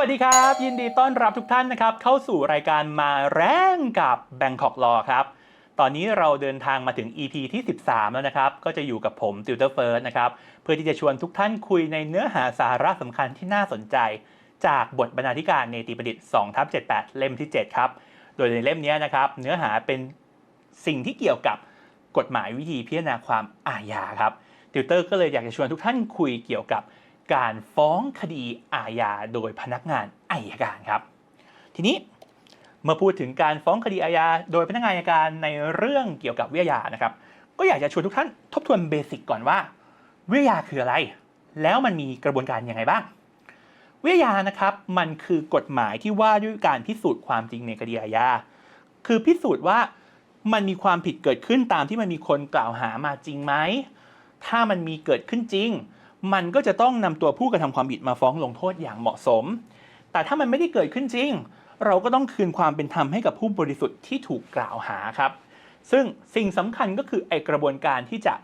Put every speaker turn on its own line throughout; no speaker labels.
วัสดีครับ ยินดีต้อนรับทุกท่านนะครับ เข้าสู่รายการมาแรงกับ Bangkok Law ครับ ตอนนี้เราเดินทางมาถึง EP ที่ 13 แล้วนะครับ ก็จะอยู่กับผมติวเตอร์เฟิร์สนะครับ เพื่อที่จะชวนทุกท่านคุยในเนื้อหาสาระสำคัญที่น่าสนใจ จากบทบรรณาธิการเนติประดิษฐ์2ทับ78 เล่มที่ 7 ครับ โดยในเล่มนี้นะครับ เนื้อหาเป็นสิ่งที่เกี่ยวกับกฎหมายวิธีพิจารณาความอาญาครับติวเตอร์ก็เลยอยากจะชวนทุกท่านคุยเกี่ยวกับ การฟ้องคดีอาญาโดยพนักงานอายการครับ ทีนี้เมื่อพูดถึงการฟ้องคดีอาญาโดยพนักงานอายการในเรื่องเกี่ยวกับวิทยานะครับ ก็อยากจะชวนทุกท่านทบทวนเบสิกก่อนว่า วิทยาคืออะไร แล้วมันมีกระบวนการยังไงบ้าง วิทยานะครับมันคือกฎหมายที่ว่าด้วยการพิสูจน์ความจริงในคดีอาญาคือพิสูจน์ว่ามันมีความผิดเกิดขึ้นตามที่มันมีคนกล่าวหามาจริงไหมถ้ามันมีเกิดขึ้นจริง มันก็จะต้องนำตัวผู้กระทำความผิดมาฟ้องลงโทษอย่างเหมาะสม แต่ถ้ามันไม่ได้เกิดขึ้นจริง เราก็ต้องคืนความเป็นธรรมให้กับผู้บริสุทธิ์ที่ถูกกล่าวหาครับ ซึ่งสิ่งสำคัญก็คือไอกระบวนการที่จะ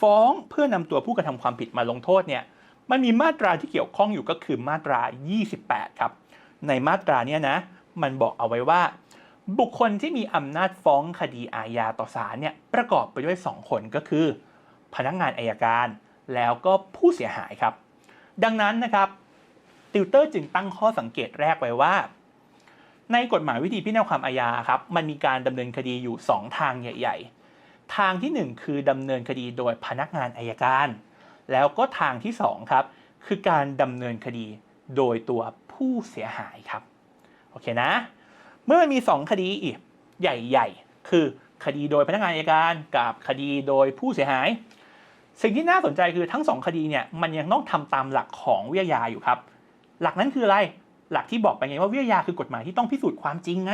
ฟ้องเพื่อนำตัวผู้กระทำความผิดมาลงโทษเนี่ยมันมีมาตราที่เกี่ยวข้องอยู่ก็คือมาตรา 28 ครับ ในมาตราเนี้ยนะ มันบอกเอาไว้ว่า บุคคลที่มีอำนาจฟ้องคดีอาญาต่อศาลเนี่ยประกอบไปด้วย 2 คนก็คือ พนักงานอายการ แล้วก็ผู้เสียหายครับ ดังนั้นนะครับติวเตอร์จึงตั้งข้อสังเกตแรกไว้ว่า ในกฎหมายวิธีพิจารณาความอาญาครับมันมีการดำเนินคดีอยู่ 2 ทางใหญ่ ๆ ทางทีหนึ่1 คือดำเนินคดีโดยพนักงานอายการ แล้วก็ทางที่2ครับคือการดำเนินคดีโดยตัวผู้เสียหายครับโอเคนะ เมื่อมันมี 2 คดีอีกใหญ่ ๆ คือคดีโดยพนักงานอายการกับคดีโดยผู้เสียหาย สิ่งที่น่าสนใจคือทั้ง 2 คดีเนี่ยมันยังต้องทำตามหลักของวิทยาอยู่ครับ หลักนั้นคืออะไรหลักที่บอกไปไงว่าวิทยาคือกฎหมายที่ต้องพิสูจน์ความจริงไง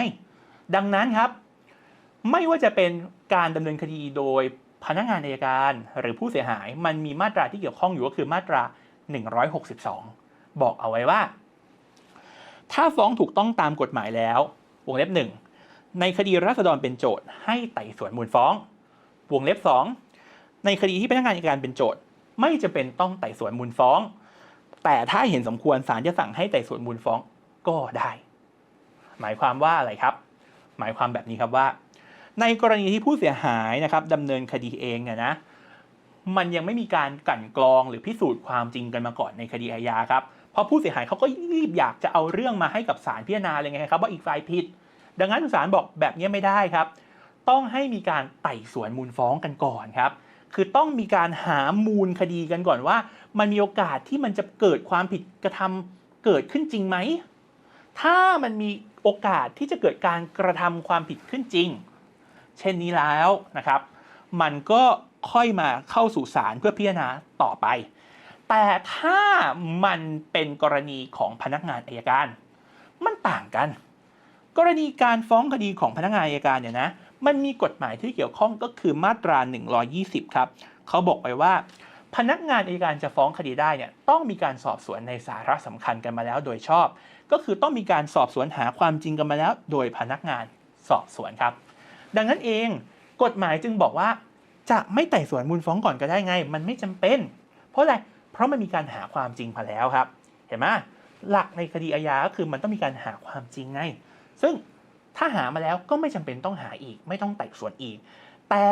ดังนั้นครับ ไม่ว่าจะเป็นการดำเนินคดีโดยพนักงานอายการหรือผู้เสียหาย มันมีมาตราที่เกี่ยวข้องอยู่ก็คือมาตรา 162 บอกเอาไว้ว่า ถ้าฟ้องถูกต้องตามกฎหมายแล้ว วงเล็บหนึ่งในคดีรัษฎรเป็นโจทย์ให้ไต่สวนมูลฟ้อง วงเล็บ 2 ในคดีที่พนักงานอัยการเป็นโจทย์ ไม่จะเป็นต้องไต่สวนมูลฟ้อง แต่ถ้าเห็นสมควรศาลจะสั่งให้ไต่สวนมูลฟ้องก็ได้ หมายความว่าอะไรครับ หมายความแบบนี้ครับว่า ในกรณีที่ผู้เสียหายนะครับดำเนินคดีเองเนี่ยนะมันยังไม่มีการกั่นกรองหรือพิสูจน์ความจริงกันมาก่อนในคดีอาญาครับ เพราะผู้เสียหายเขาก็รีบอยากจะเอาเรื่องมาให้กับศาลพิจารณาเลยไงครับว่าอีกฝ่ายผิด ดังนั้นศาลบอกแบบนี้ไม่ได้ครับ ต้องให้มีการไต่สวนมูลฟ้องกันก่อนครับ คือต้องมีการหามูลคดีกันก่อนว่า มันมีโอกาสที่มันจะเกิดความผิดกระทำเกิดขึ้นจริงไหม ถ้ามันมีโอกาสที่จะเกิดการกระทำความผิดขึ้นจริง เช่นนี้แล้วนะครับ มันก็ค่อยมาเข้าสู่ศาลเพื่อพิจารณาต่อไป แต่ถ้ามันเป็นกรณีของพนักงานอายการ มันต่างกัน กรณีการฟ้องคดีของพนักงานอายการเนี่ยนะ มันมีกฎหมายที่เกี่ยวข้องก็คือมาตรา 120 ครับ เขาบอกไปว่า พนักงานอายการจะฟ้องคดีได้เนี่ยต้องมีการสอบสวนในสาระสำคัญกันมาแล้วโดยชอบ ก็คือต้องมีการสอบสวนหาความจริงกันมาแล้ว โดยพนักงานสอบสวนครับ ดังนั้นเองกฎหมายจึงบอกว่าจะไม่ไต่สวนมูลฟ้องก่อนก็ได้ไง มันไม่จำเป็น เพราะอะไร เพราะมันมีการหาความจริงมาแล้วครับ เห็นไหมหลักในคดีอาญาก็คือมันต้องมีการหาความจริงไง ซึ่ง ถ้าหามาแล้วก็ไม่จำเป็นต้องหาอีก ไม่ต้องไต่สวนอีก แต่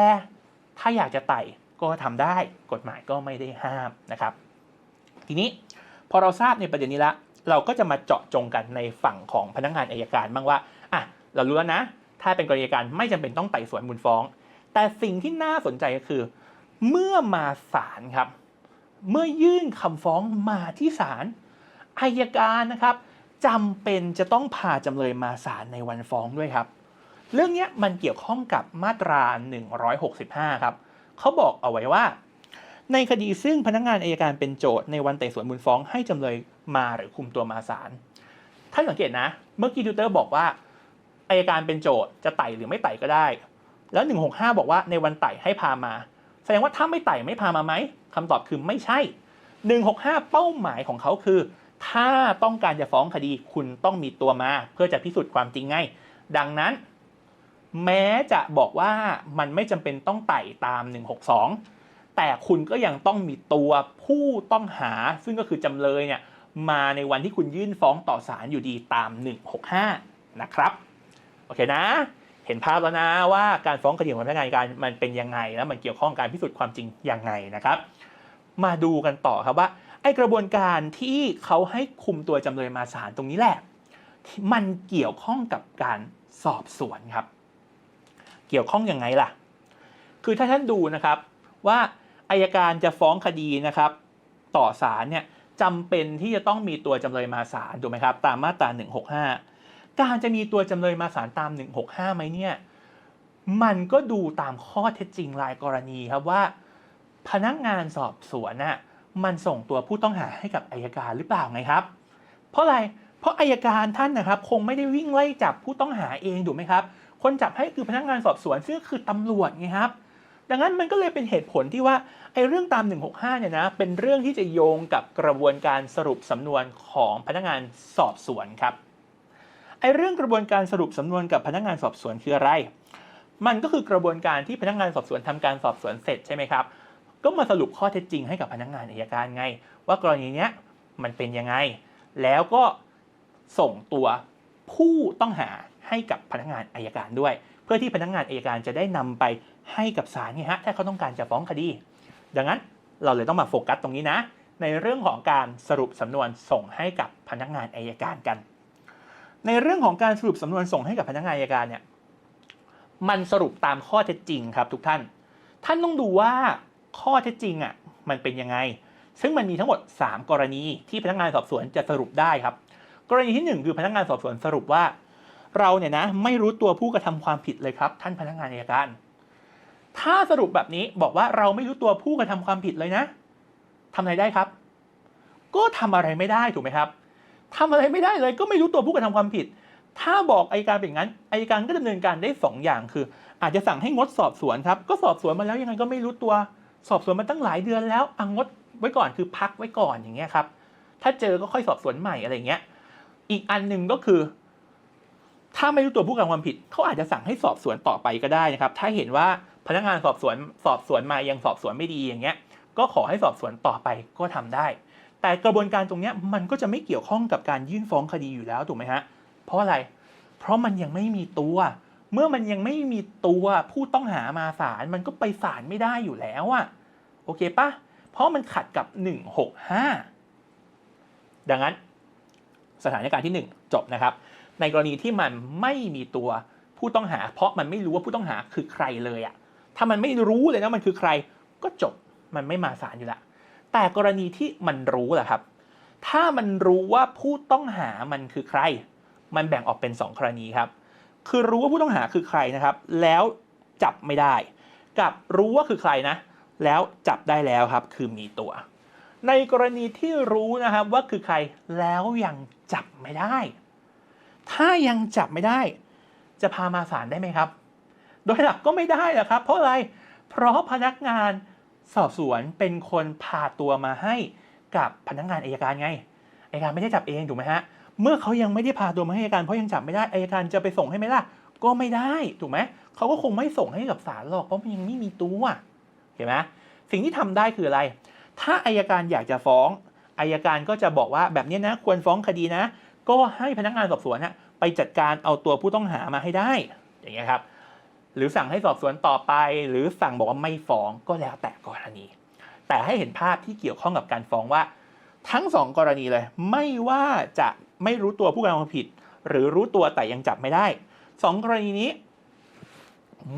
ถ้าอยากจะไต่ก็ทำได้กฎหมายก็ไม่ได้ห้ามนะครับ ทีนี้พอเราทราบในประเด็นนี้ละเราก็จะมาเจาะจงกันในฝั่งของพนักงานอายการบ้างว่าอะเรารู้แล้วนะ ถ้าเป็นกรณีการไม่จำเป็นต้องไต่สวนมูลฟ้อง แต่สิ่งที่น่าสนใจก็คือ เมื่อมาศาลครับ เมื่อยื่นคำฟ้องมาที่ศาลอายการนะครับ จำเป็นจะต้องพาจำเลยมาศาลในวันฟ้องด้วยครับ เรื่องนี้มันเกี่ยวข้องกับมาตรา 165 ครับเขาบอกเอาไว้ว่า ในคดีซึ่งพนักงานอายการเป็นโจทย์ในวันไต่สวนมูลฟ้องให้จำเลยมาหรือคุมตัวมาศาลท่านสังเกตนะ เมื่อกี้ดูเตอร์บอกว่าอายการเป็นโจทย์จะไต่หรือไม่ไต่ก็ได้ แล้ว 165 บอกว่าในวันไต่ให้พามา แสดงว่าถ้าไม่ไต่ไม่พามาไหมคำตอบคือไม่ใช่ 165 เป้าหมายของเขาคือ ถ้าต้องการจะฟ้องคดีคุณต้องมีตัวมา เพื่อจะพิสูจน์ความจริงไง ดังนั้น แม้จะบอกว่ามันไม่จำเป็นต้องไต่ตาม 162 แต่คุณก็ยังต้องมีตัวผู้ต้องหา ซึ่งก็คือจำเลยเนี่ยมาในวันที่คุณยื่นฟ้องต่อศาลอยู่ดีตาม 165 นะครับ โอเคนะ เห็นภาพแล้วนะว่าการฟ้องคดีของพนักงานอัยการมันเป็นยังไง แล้วมันเกี่ยวข้องการพิสูจน์ความจริงยังไงนะครับ มาดูกันต่อครับว่า อ้กระบวนการที่เขาให้คุมตัวจำเลยมาศาลตรงนี้แหละ มันเกี่ยวข้องกับการสอบสวนครับ เกี่ยวข้องยังไงล่ะ คือถ้าท่านดูนะครับว่าอายการจะฟ้องคดีนะครับ ต่อศาลเนี่ยจำเป็นที่จะต้องมีตัวจำเลยมาศาลถูกไหมครับ ตามมาตรา 165 การจะมีตัวจำเลยมาศาลตาม 165ไหมเนี่ยมันก็ดูตามข้อเท็จจริงรายกรณีครับว่า พนักงานสอบสวนน่ะ มันส่งตัวผู้ต้องหาให้กับอายการหรือเปล่าไงครับ เพราะอะไร เพราะอายการท่านนะครับ คงไม่ได้วิ่งไล่จับผู้ต้องหาเองถูกไหมครับ คนจับให้คือพนักงานสอบสวนซึ่งคือตำรวจไงครับ ดังนั้นมันก็เลยเป็นเหตุผลที่ว่าไอ้เรื่องตาม 165 เนี่ยนะ เป็นเรื่องที่จะโยงกับกระบวนการสรุปสำนวนของพนักงานสอบสวนครับ ไอ้เรื่องกระบวนการสรุปสำนวนกับพนักงานสอบสวนคืออะไร มันก็คือกระบวนการที่พนักงานสอบสวนทำการสอบสวนเสร็จใช่ไหมครับ ก็มาสรุปข้อเท็จจริงให้กับพนักงานอายการไง ว่ากรณีเนี้ยมันเป็นยังไง แล้วก็ส่งตัวผู้ต้องหาให้กับพนักงานอายการด้วย เพื่อที่พนักงานอายการจะได้นำไปให้กับศาลไงฮะถ้าเขาต้องการจะฟ้องคดี ดังนั้นเราเลยต้องมาโฟกัสตรงนี้นะ ในเรื่องของการสรุปสำนวนส่งให้กับพนักงานอายการกัน ในเรื่องของการสรุปสำนวนส่งให้กับพนักงานอายการเนี่ยมันสรุปตามข้อเท็จจริงครับทุกท่าน ท่านต้องดูว่า ข้อเท็จจริงอะมันเป็นยังไง ซึ่งมันมีทั้งหมด 3 กรณีที่พนักงานสอบสวนจะสรุปได้ครับ กรณีที่ 1 คือพนักงานสอบสวนสรุปว่า เราเนี่ยนะไม่รู้ตัวผู้กระทำความผิดเลยครับ ท่านพนักงานอัยการ ถ้าสรุปแบบนี้บอกว่าเราไม่รู้ตัวผู้กระทำความผิดเลยนะทำอะไรได้ครับ ก็ทำอะไรไม่ได้ถูกไหมครับทำอะไรไม่ได้เลย ก็ไม่รู้ตัวผู้กระทำความผิด ถ้าบอกอายการเป็นงนั้นอายการก็ดำเนินการได้สองอย่างคือ อาจจะสั่งให้งดสอบสวนครับ ก็สอบสวนมาแล้วยังไงก็ไม่รู้ตัว สอบสวนมาตั้งหลายเดือนแล้วอังงดไว้ก่อนคือพักไว้ก่อนอย่างเงี้ยครับ ถ้าเจอก็ค่อยสอบสวนใหม่อะไรเงี้ย อีกอันหนึ่งก็คือ ถ้าไม่รู้ตัวผู้กระทำความผิดเขาอาจจะสั่งให้สอบสวนต่อไปก็ได้นะครับ ถ้าเห็นว่าพนักงานสอบสวนสอบสวนมายังสอบสวนไม่ดีอย่างเงี้ย ก็ขอให้สอบสวนต่อไปก็ทำได้ แต่กระบวนการตรงเนี้ยมันก็จะไม่เกี่ยวข้องกับการยื่นฟ้องคดีอยู่แล้วถูกไหมฮะเพราะอะไร เพราะมันยังไม่มีตัว เมื่อมันยังไม่มีตัวผู้ต้องหามาศาลมันก็ไปศาลไม่ได้อยู่แล้วอะโอเคปะเพราะมันขัดกับ 165 ดังนั้นสถานการณ์ที่ 1 จบนะครับ ในกรณีที่มันไม่มีตัวผู้ต้องหา เพราะมันไม่รู้ว่าผู้ต้องหาคือใครเลยอะถ้ามันไม่รู้เลยนะมันคือใครก็จบมันไม่มาศาลอยู่ละ แต่กรณีที่มันรู้ล่ะครับ ถ้ามันรู้ว่าผู้ต้องหามันคือใคร มันแบ่งออกเป็น 2 กรณีครับ คือรู้ว่าผู้ต้องหาคือใครนะครับ แล้วจับไม่ได้ กับรู้ว่าคือใครนะ แล้วจับได้แล้วครับ คือมีตัว ในกรณีที่รู้นะครับว่าคือใครแล้วยังจับไม่ได้ ถ้ายังจับไม่ได้ จะพามาศาลได้ไหมครับ โดยหลักก็ไม่ได้หรอกครับ เพราะอะไร เพราะพนักงานสอบสวนเป็นคนพาตัวมาให้กับพนักงานอายการไงอายการไม่ได้จับเองถูกไหมฮะ เมื่อเขายังไม่ได้พาตัวมาให้อายการเพราะยังจับไม่ได้อายการจะไปส่งให้ไหมล่ะ ก็ไม่ได้ถูกไหมเขาก็คงไม่ส่งให้กับศาลหรอกเพราะมันยังไม่มีตัวเห็นไหมสิ่งที่ทำได้คืออะไร ถ้าอายการอยากจะฟ้องอายการก็จะบอกว่าแบบนี้นะ ควรฟ้องคดีนะ ก็ให้พนักงานสอบสวนนะไปจัดการเอาตัวผู้ต้องหามาให้ได้ อย่างเงี้ยครับ หรือสั่งให้สอบสวนต่อไป หรือสั่งบอกว่าไม่ฟ้องก็แล้วแต่กรณี แต่ให้เห็นภาพที่เกี่ยวข้องกับการฟ้องว่า ทั้งสองกรณีเลย ไม่ว่าจะ ไม่รู้ตัวผู้กระทำความผิด หรือรู้ตัวแต่ยังจับไม่ได้สองกรณีนี้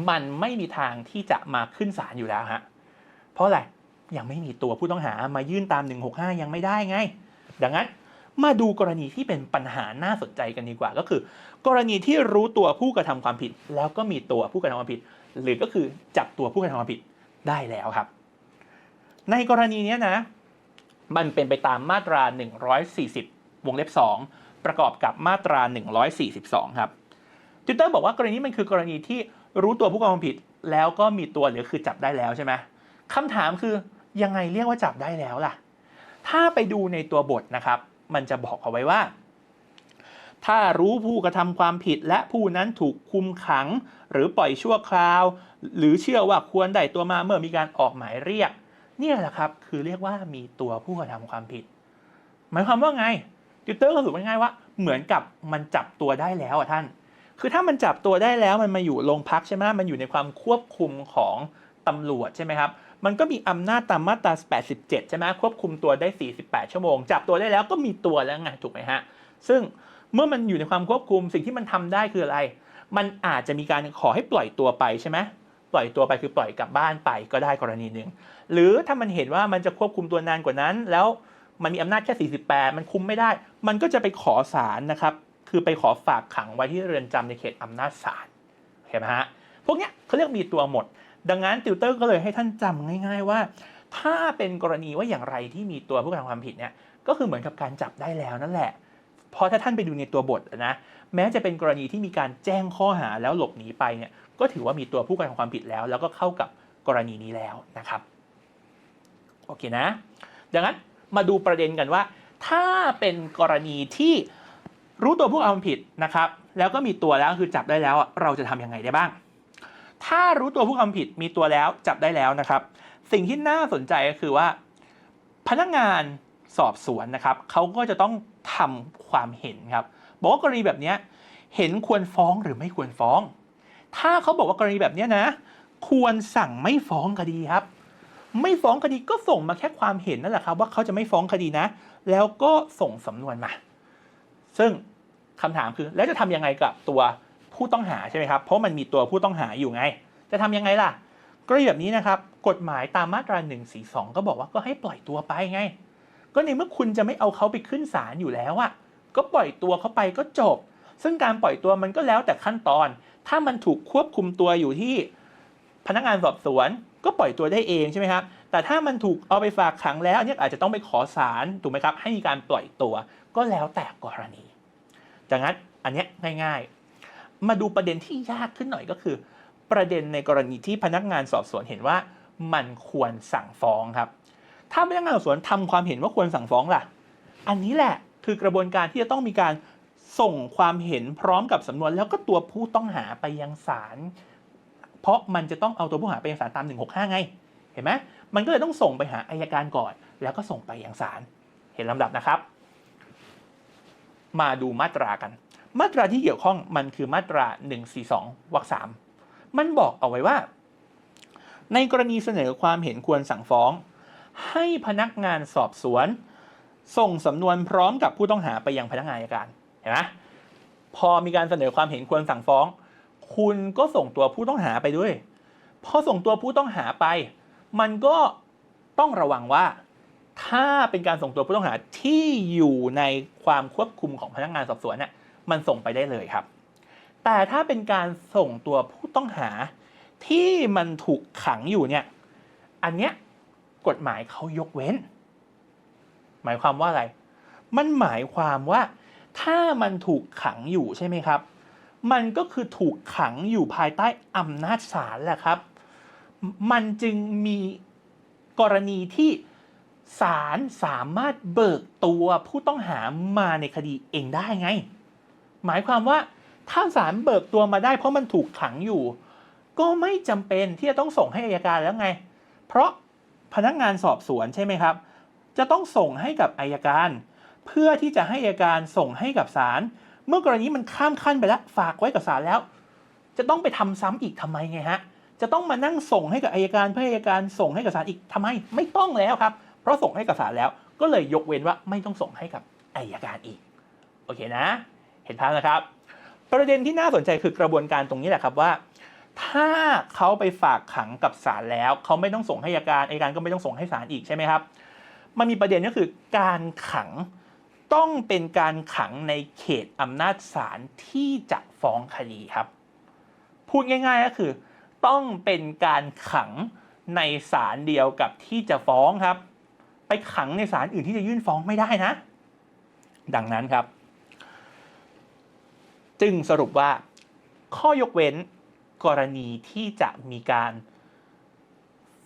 มันไม่มีทางที่จะมาขึ้นศาลอยู่แล้วฮะเพราะอะไรยังไม่มีตัวผู้ต้องหามายื่นตาม 165 ยังไม่ได้ไง ดังนั้นมาดูกรณีที่เป็นปัญหาน่าสนใจกันดีกว่าก็คือ กรณีที่รู้ตัวผู้กระทำความผิด แล้วก็มีตัวผู้กระทำความผิด หรือก็คือจับตัวผู้กระทำความผิดได้แล้วครับ ในกรณีนี้นะ มันเป็นไปตามมาตรา 140 วงเล็บ 2 ประกอบกับมาตรา 142 ครับติวเตอร์บอกว่ากรณีนี้มันคือกรณีที่รู้ตัวผู้กระทำความผิดแล้วก็มีตัวหรือคือจับได้แล้วใช่ไหมคำถามคือยังไงเรียกว่าจับได้แล้วล่ะ ถ้าไปดูในตัวบทนะครับ มันจะบอกเอาไว้ว่า ถ้ารู้ผู้กระทำความผิดและผู้นั้นถูกคุมขัง หรือปล่อยชั่วคราว หรือเชื่อว่าควรได้ตัวมาเมื่อมีการออกหมายเรียก เนี่ยแหละครับ คือเรียกว่ามีตัวผู้กระทำความผิด หมายความว่าไง ติวเตอร์ก็สรุปง่ายๆว่าเหมือนกับมันจับตัวได้แล้วอะท่าน คือถ้ามันจับตัวได้แล้วมันมาอยู่โรงพักใช่ไหมมันอยู่ในความควบคุมของตำรวจใช่ไหมครับมันก็มีอำนาจตามมาตรา 87 ใช่ไหมควบคุมตัวได้ 48 ชั่วโมง จับตัวได้แล้วก็มีตัวแล้วไงถูกไหมฮะ ซึ่งเมื่อมันอยู่ในความควบคุมสิ่งที่มันทำได้คืออะไร มันอาจจะมีการขอให้ปล่อยตัวไปใช่ไหมปล่อยตัวไปคือปล่อยกลับบ้านไปก็ได้กรณีหนึ่ง หรือถ้ามันเห็นว่ามันจะควบคุมตัวนานกว่านั้นแล้ว มันมีอำนาจแค่ 48 มันคุมไม่ได้ มันก็จะไปขอศาลนะครับ คือไปขอฝากขังไว้ที่เรือนจำในเขตอำนาจศาลเห็นไหมฮะ พวกเนี้ยเขาเรียกมีตัวหมด ดังนั้นติวเตอร์ก็เลยให้ท่านจำง่าย ๆว่า ถ้าเป็นกรณีว่าอย่างไรที่มีตัวผู้กระทำความผิดเนี่ย ก็คือเหมือนกับการจับได้แล้วนั่นแหละ เพราะถ้าท่านไปดูในตัวบทนะ แม้จะเป็นกรณีที่มีการแจ้งข้อหาแล้วหลบหนีไปเนี่ย ก็ถือว่ามีตัวผู้กระทำความผิดแล้ว แล้วก็เข้ากับกรณีนี้แล้วนะครับ โอเคนะ ดังนั้น มาดูประเด็นกันว่า ถ้าเป็นกรณีที่รู้ตัวผู้กระทำผิดนะครับ แล้วก็มีตัวแล้วคือจับได้แล้วเราจะทำยังไงได้บ้าง ถ้ารู้ตัวผู้กระทำผิดมีตัวแล้วจับได้แล้วนะครับ สิ่งที่น่าสนใจก็คือว่า พนักงานสอบสวนนะครับเขาก็จะต้องทำความเห็นครับ บอกว่ากรณีแบบนี้เห็นควรฟ้องหรือไม่ควรฟ้อง ถ้าเขาบอกว่ากรณีแบบนี้นะ ควรสั่งไม่ฟ้องคดีครับ ไม่ฟ้องคดีก็ส่งมาแค่ความเห็นนั่นแหละครับ ว่าเขาจะไม่ฟ้องคดีนะ แล้วก็ส่งสำนวนมา ซึ่งคำถามคือ แล้วจะทำยังไงกับตัวผู้ต้องหาใช่ไหมครับ เพราะมันมีตัวผู้ต้องหาอยู่ไง จะทำยังไงล่ะกรณีแบบนี้นะครับ กฎหมายตามมาตรา142ก็บอกว่าก็ให้ปล่อยตัวไปไง ก็ในเมื่อคุณจะไม่เอาเขาไปขึ้นศาลอยู่แล้วอะก็ปล่อยตัวเขาไปก็จบ ซึ่งการปล่อยตัวมันก็แล้วแต่ขั้นตอน ถ้ามันถูกควบคุมตัวอยู่ที่พนักงานสอบสวน ก็ปล่อยตัวได้เองใช่ไหมครับ แต่ถ้ามันถูกเอาไปฝากขังแล้วอันนี้อาจจะต้องไปขอศาลถูกไหมครับ ให้มีการปล่อยตัวก็แล้วแต่กรณีดังนั้นอันเนี้ยง่ายๆ มาดูประเด็นที่ยากขึ้นหน่อยก็คือ ประเด็นในกรณีที่พนักงานสอบสวนเห็นว่ามันควรสั่งฟ้องครับ ถ้าพนักงานสอบสวนทำความเห็นว่าควรสั่งฟ้องล่ะ อันนี้แหละคือกระบวนการที่จะต้องมีการส่งความเห็นพร้อมกับสำนวนแล้วก็ตัวผู้ต้องหาไปยังศาล เพราะมันจะต้องเอาตัวผู้หาไปยังศาลตาม 165 ไง เห็นไหมมันก็เลยต้องส่งไปหาอายการก่อน แล้วก็ส่งไปยังศาลเห็นลำดับนะครับ มาดูมาตรากัน มาตราที่เกี่ยวข้องมันคือมาตรา 142วรรคสามมันบอกเอาไว้ว่า ในกรณีเสนอความเห็นควรสั่งฟ้อง ให้พนักงานสอบสวน ส่งสำนวนพร้อมกับผู้ต้องหาไปยังพนักงานอัยการเห็นไหมพอมีการเสนอความเห็นควรสั่งฟ้อง คุณก็ส่งตัวผู้ต้องหาไปด้วย พอส่งตัวผู้ต้องหาไป มันก็ต้องระวังว่า ถ้าเป็นการส่งตัวผู้ต้องหาที่อยู่ในความควบคุมของพนักงานสอบสวนเนี่ยมันส่งไปได้เลยครับ แต่ถ้าเป็นการส่งตัวผู้ต้องหาที่มันถูกขังอยู่เนี่ย อันเนี้ยกฎหมายเขายกเว้น หมายความว่าอะไร มันหมายความว่า ถ้ามันถูกขังอยู่ใช่ไหมครับ มันก็คือถูกขังอยู่ภายใต้อำนาจศาลแหละครับ มันจึงมีกรณีที่ศาลสามารถเบิกตัวผู้ต้องหามาในคดีเองได้ไง หมายความว่าถ้าศาลเบิกตัวมาได้เพราะมันถูกขังอยู่ ก็ไม่จำเป็นที่จะต้องส่งให้อายการแล้วไง เพราะพนักงานสอบสวนใช่ไหมครับ จะต้องส่งให้กับอายการ เพื่อที่จะให้อายการส่งให้กับศาล เมื่อกรณีมันข้ามขั้นไปแล้วฝากไว้กับศาลแล้ว จะต้องไปทำซ้ำอีกทำไมไงฮะจะต้องมานั่งส่งให้กับอายการเพื่ออายการส่งให้กับศาลอีกทำไมไม่ต้องแล้วครับ เพราะส่งให้กับศาลแล้วก็เลยยกเว้นว่าไม่ต้องส่งให้กับอายการอีก โอเคนะ เห็นภาพนะครับ ประเด็นที่น่าสนใจคือกระบวนการตรงนี้แหละครับว่า ถ้าเขาไปฝากขังกับศาลแล้ว เขาไม่ต้องส่งให้อัยการอัยการก็ไม่ต้องส่งให้ศาลอีกใช่ไหมครับ มันมีประเด็นก็คือการขัง ต้องเป็นการขังในเขตอำนาจศาลที่จะฟ้องคดีครับ พูดง่ายๆก็คือ ต้องเป็นการขังในศาลเดียวกับที่จะฟ้องครับ ไปขังในศาลอื่นที่จะยื่นฟ้องไม่ได้นะ ดังนั้นครับ จึงสรุปว่า ข้อยกเว้นกรณีที่จะมีการ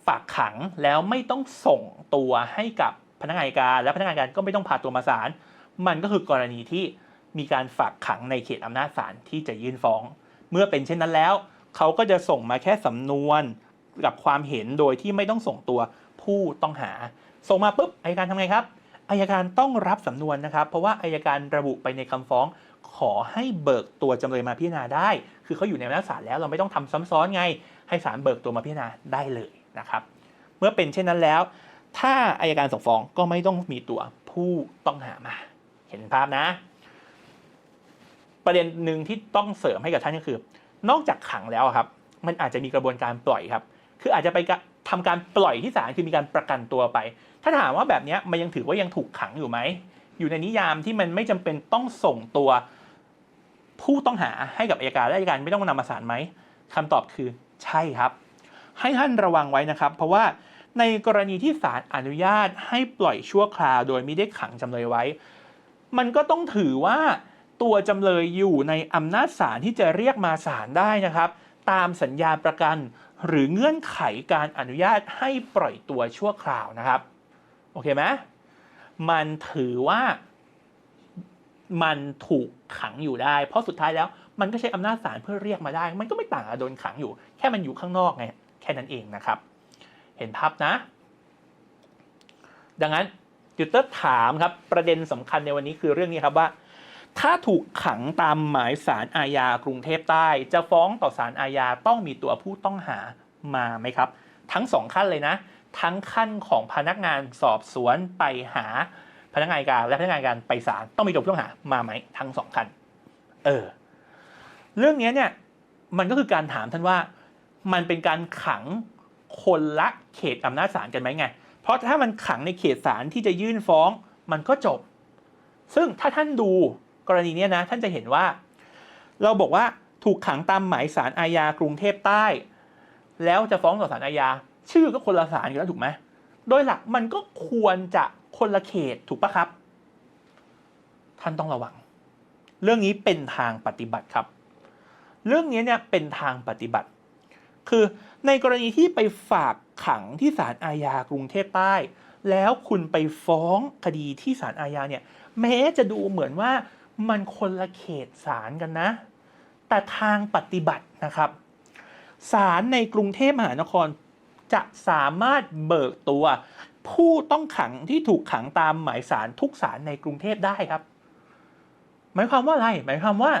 ฝากขังแล้วไม่ต้องส่งตัวให้กับพนักงานการ และพนักงานการก็ไม่ต้องพาตัวมาศาล มันก็คือกรณีที่มีการฝากขังในเขตอำนาจศาลที่จะยื่นฟ้อง เมื่อเป็นเช่นนั้นแล้ว เขาก็จะส่งมาแค่สำนวนกับความเห็นโดยที่ไม่ต้องส่งตัวผู้ต้องหา ส่งมาปุ๊บอัยการทำไงครับออายการต้องรับสำนวนนะครับ เพราะว่าอายการระบุไปในคำฟ้อง ขอให้เบิกตัวจำเลยมาพิจารณาได้ คือเขาอยู่ในอำนาจศาลแล้วเราไม่ต้องทำซ้ำซ้อนไง ให้ศาลเบิกตัวมาพิจารณาได้เลยนะครับ เมื่อเป็นเช่นนั้นแล้ว ถ้าอายการส่งฟ้องก็ไม่ต้องมีตัวผู้ต้องหามา เห็นภาพนะ ประเด็นหนึ่งที่ต้องเสริมให้กับท่านก็คือ นอกจากขังแล้วครับ มันอาจจะมีกระบวนการปล่อยครับ คืออาจจะไปกะทำการปล่อยที่ศาลคือมีการประกันตัวไป ถ้าถามว่าแบบนี้มันยังถือว่ายังถูกขังอยู่ไหม อยู่ในนิยามที่มันไม่จำเป็นต้องส่งตัว ผู้ต้องหาให้กับอัยการและอัยการไม่ต้องนำมาศาลไหมคำตอบคือใช่ครับ ให้ท่านระวังไว้นะครับ เพราะว่าในกรณีที่ศาลอนุญาตให้ปล่อยชั่วคราว โดยไม่ได้ขังจำเลยไว้ มันก็ต้องถือว่าตัวจำเลยอยู่ในอำนาจศาลที่จะเรียกมาศาลได้นะครับ ตามสัญญาประกัน หรือเงื่อนไขการอนุญาตให้ปล่อยตัวชั่วคราวนะครับ โอเคไหมมันถือว่ามันถูกขังอยู่ได้ เพราะสุดท้ายแล้วมันก็ใช้อำนาจศาลเพื่อเรียกมาได้ มันก็ไม่ต่างกับโดนขังอยู่ แค่มันอยู่ข้างนอกไงแค่นั้นเองนะครับ เห็นภาพนะ ดังนั้น จุดเตอร์ถามครับประเด็นสำคัญในวันนี้คือเรื่องนี้ครับว่า ถ้าถูกขังตามหมายสารอาญากรุงเทพใต้ จะฟ้องต่อสารอาญาต้องมีตัวผู้ต้องหามาไหมครับ ทั้งสองขั้นเลยนะ ทั้งขั้นของพนักงานสอบสวนไปหาพนักงานการและพนักงานการไปศาลต้องมีตัวผู้ต้องหามาไหมทั้งสองขั้นเออเรื่องนี้เนี่ยมันก็คือการถามท่านว่ามันเป็นการขังคนละเขตอำนาจศาลกันไหมไง เพราะถ้ามันขังในเขตศาลที่จะยื่นฟ้องมันก็จบ ซึ่งถ้าท่านดูกรณีนี้นะ ท่านจะเห็นว่า เราบอกว่าถูกขังตามหมายสารอาญากรุงเทพใต้ แล้วจะฟ้องต่อศาลอาญา ชื่อก็คนละศาลอยู่แล้วถูกไหมโดยหลักมันก็ควรจะคนละเขตถูกปะครับ ท่านต้องระวัง เรื่องนี้เป็นทางปฏิบัติครับ เรื่องนี้เนี่ยเป็นทางปฏิบัติ คือในกรณีที่ไปฝาก ขังที่ศาลอาญากรุงเทพใต้ แล้วคุณไปฟ้องคดีที่ศาลอาญาเนี่ยแม้จะดูเหมือนว่ามันคนละเขตศาลกันนะ แต่ทางปฏิบัตินะครับศาลในกรุงเทพมหานครจะสามารถเบิกตัว ผู้ต้องขังที่ถูกขังตามหมายสารทุกศาลในกรุงเทพได้ครับ หมายความว่าอะไร หมายความว่า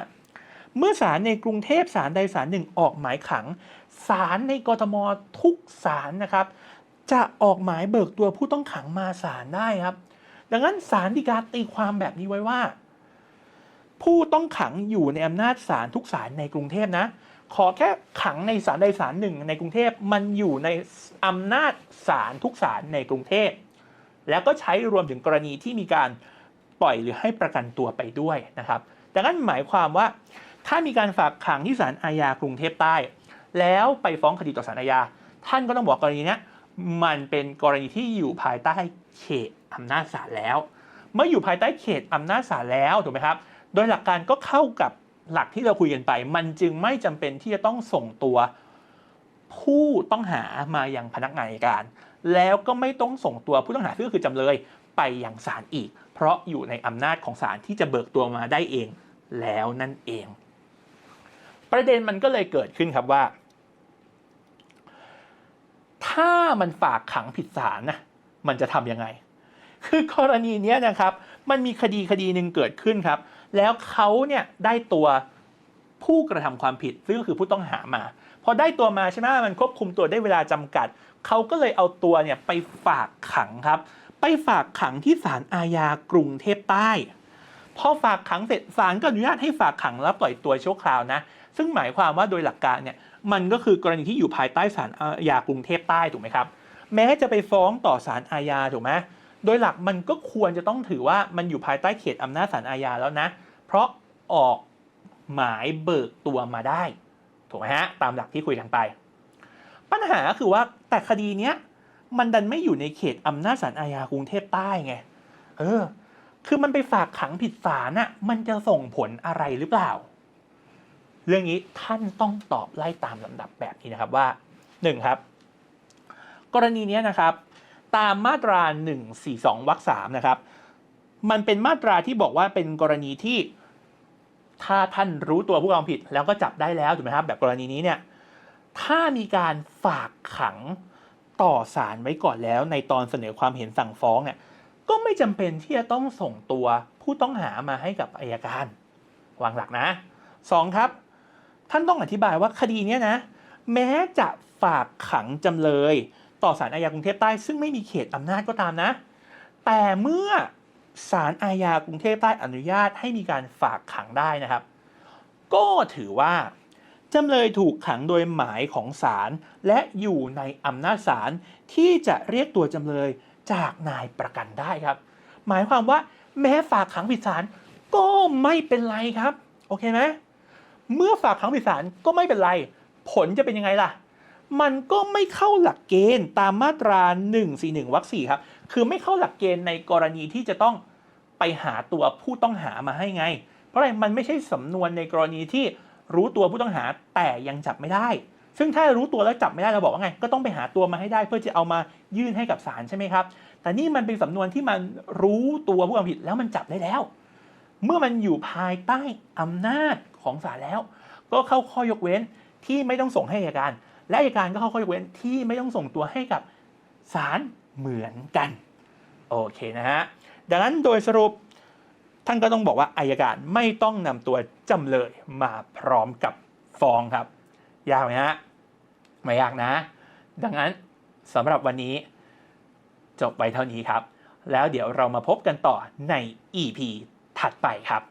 เมื่อศาลในกรุงเทพศาลใดศาลหนึ่งออกหมายขังศาลในกรทมทุกศาลนะครับ จะออกหมายเบิกตัวผู้ต้องขังมาศาลได้ครับ ดังนั้นศาลฎีกาตีความแบบนี้ไว้ว่า ผู้ต้องขังอยู่ในอำนาจศาลทุกศาลในกรุงเทพนะ ขอแค่ขังในศาลใดศาลหนึ่งในกรุงเทพมันอยู่ในอำนาจศาลทุกศาลในกรุงเทพแล้วก็ใช้รวมถึงกรณีที่มีการปล่อยหรือให้ประกันตัวไปด้วยนะครับ ดังนั้นหมายความว่า ถ้ามีการฝากขังที่ศาลอาญากรุงเทพใต้ แล้วไปฟ้องคดีต่อศาลอาญา ท่านก็ต้องบอกกรณีนี้มันเป็นกรณีที่อยู่ภายใต้เขตอำนาจศาลแล้ว เมื่ออยู่ภายใต้เขตอำนาจศาลแล้วถูกไหมครับ โดยหลักการก็เข้ากับหลักที่เราคุยกันไป มันจึงไม่จำเป็นที่จะต้องส่งตัวผู้ต้องหามายังพนักงานการ แล้วก็ไม่ต้องส่งตัวผู้ต้องหาซึ่งก็คือจำเลยไปยังศาลอีก เพราะอยู่ในอำนาจของศาลที่จะเบิกตัวมาได้เองแล้วนั่นเอง ประเด็นมันก็เลยเกิดขึ้นครับว่า ถ้ามันฝากขังผิดศาลนะมันจะทำยังไง คือกรณีนี้นะครับ มันมีคดีคดีหนึ่งเกิดขึ้นครับ แล้วเขาเนี่ยได้ตัวผู้กระทำความผิดซึ่งก็คือผู้ต้องหามา พอได้ตัวมาใช่ไหมมันควบคุมตัวได้เวลาจำกัด เขาก็เลยเอาตัวเนี่ยไปฝากขังครับ ไปฝากขังที่ศาลอาญากรุงเทพใต้ พอฝากขังเสร็จศาลก็อนุญาตให้ฝากขังแล้วปล่อยตัวชั่วคราวนะ ซึ่งหมายความว่าโดยหลักการเนี่ยมันก็คือกรณีที่อยู่ภายใต้ศาลอาญากรุงเทพใต้ถูกไหมครับ แม้จะไปฟ้องต่อศาลอาญาถูกไหมโดยหลักมันก็ควรจะต้องถือว่ามันอยู่ภายใต้เขตอำนาจศาลอาญาแล้วนะ เพราะออกหมายเบิกตัวมาได้ถูกไหมฮะตามหลักที่คุยกันไป ปัญหาคือว่าแต่คดีเนี้ยมันดันไม่อยู่ในเขตอำนาจศาลอาญากรุงเทพใต้ไง เออ คือมันไปฝากขังผิดศาลน่ะ มันจะส่งผลอะไรหรือเปล่า เรื่องนี้ท่านต้องตอบไล่ตามลำดับแบบนี้นะครับว่าหนึ่งครับ กรณีนี้นะครับ ตามมาตรา 142วรรคสามนะครับ มันเป็นมาตราที่บอกว่าเป็นกรณีที่ถ้าท่านรู้ตัวผู้กระทำผิด แล้วก็จับได้แล้วถูกไหมครับ แบบกรณีนี้เนี่ยถ้ามีการฝากขังต่อศาลไว้ก่อนแล้ว ในตอนเสนอความเห็นสั่งฟ้องเนี่ยก็ไม่จำเป็นที่จะต้องส่งตัวผู้ต้องหามาให้กับอายการวางหลักนะสองครับ ท่านต้องอธิบายว่าคดีนี้นะ แม้จะฝากขังจำเลย ต่อศาลอาญากรุงเทพใต้ ซึ่งไม่มีเขตอำนาจก็ตามนะ แต่เมื่อศาลอาญากรุงเทพใต้อนุญาตให้มีการฝากขังได้นะครับ ก็ถือว่าจำเลยถูกขังโดยหมายของศาลและอยู่ในอำนาจศาลที่จะเรียกตัวจำเลยจากนายประกันได้ครับ หมายความว่าแม้ฝากขังผิดศาลก็ไม่เป็นไรครับ โอเคไหม เมื่อฝากขังผิดศาลก็ไม่เป็นไร ผลจะเป็นยังไงล่ะ มันก็ไม่เข้าหลักเกณฑ์ตามมาตรา 141วรรคสี่ครับ คือไม่เข้าหลักเกณฑ์ในกรณีที่จะต้องไปหาตัวผู้ต้องหามาให้ไง เพราะอะไรมันไม่ใช่สำนวนในกรณีที่รู้ตัวผู้ต้องหาแต่ยังจับไม่ได้ ซึ่งถ้ารู้ตัวแล้วจับไม่ได้เราบอกว่าไง ก็ต้องไปหาตัวมาให้ได้ เพื่อจะเอามายื่นให้กับศาลใช่ไหมครับ แต่นี่มันเป็นสำนวนที่มันรู้ตัวผู้กระทำผิดแล้วมันจับได้แล้ว เมื่อมันอยู่ภายใต้อำนาจ ของศาลแล้ว ก็เข้าข้อยกเว้นที่ไม่ต้องส่งให้อัยการ และอัยการก็เข้าข้อยกเว้นที่ไม่ต้องส่งตัวให้กับศาลเหมือนกัน โอเคนะฮะ ดังนั้นโดยสรุปท่านก็ต้องบอกว่าอายการไม่ต้องนำตัวจำเลยมาพร้อมกับฟ้องครับ ยากไหมฮะ ไม่ยากนะ ดังนั้นสำหรับวันนี้ จบไว้เท่านี้ครับ แล้วเดี๋ยวเรามาพบกันต่อใน EP ถัดไปครับ